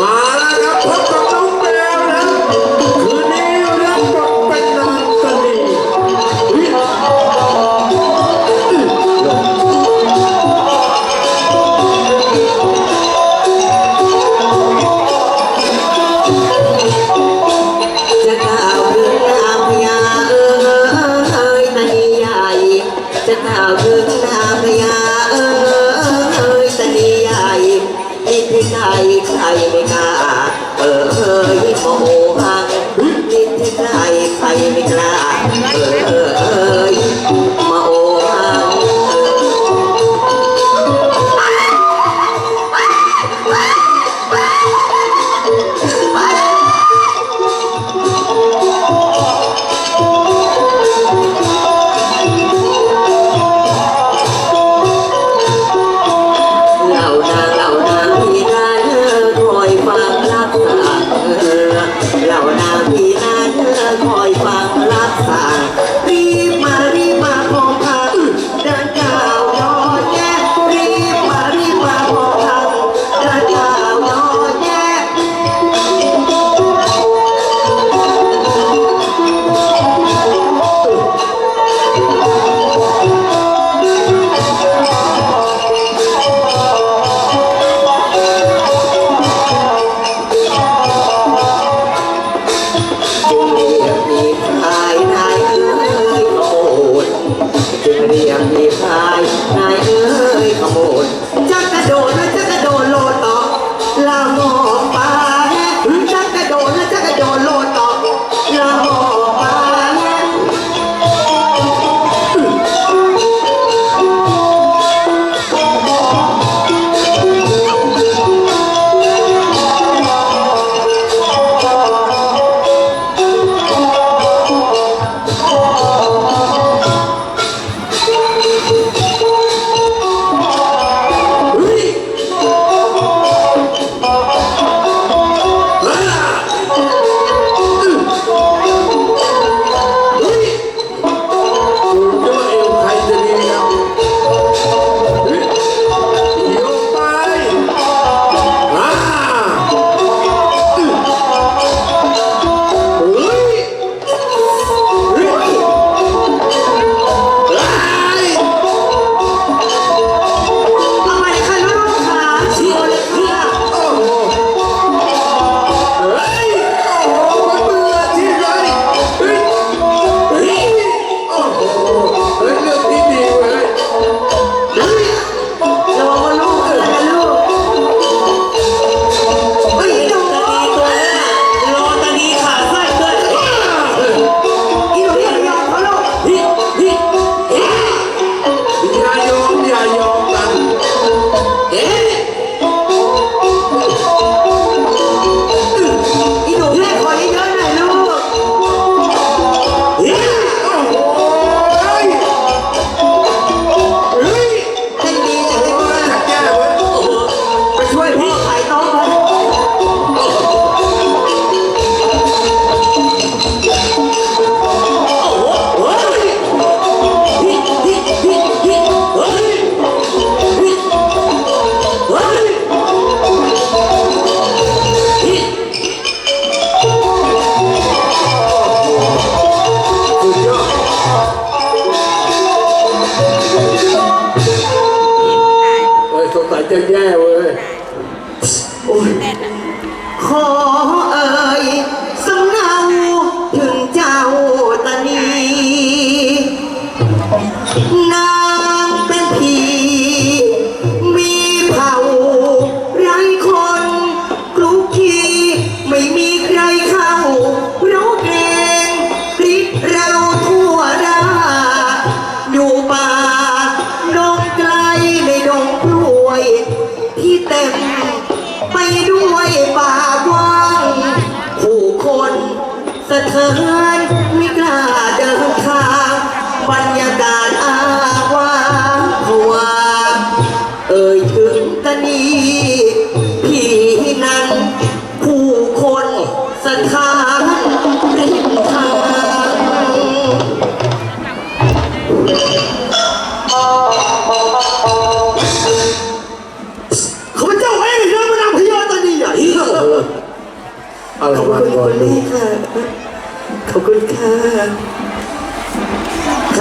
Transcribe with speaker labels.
Speaker 1: มาแล้วครับพบกับ
Speaker 2: ไม่ใครใครไม่กล้าเออเฮ้ยโมหังนิด
Speaker 1: ที่ใคร
Speaker 2: ใค
Speaker 1: ร
Speaker 3: ไม่
Speaker 2: กล้า la ขินไม่กล้าเดินทางบรรยากาศอาวาผวาเอ่ยถึงตันนี้พี่นั้น ผู้คนสถานริมทาง
Speaker 1: ข้าพเจ้าเองนะพระนางพญาตานีใหญ่ อะ
Speaker 2: ไร
Speaker 1: ป
Speaker 2: ระ
Speaker 1: มา
Speaker 2: ณ
Speaker 1: นี้
Speaker 2: วัส
Speaker 1: ดี
Speaker 2: ค่ะ ขอบคุณค่ะ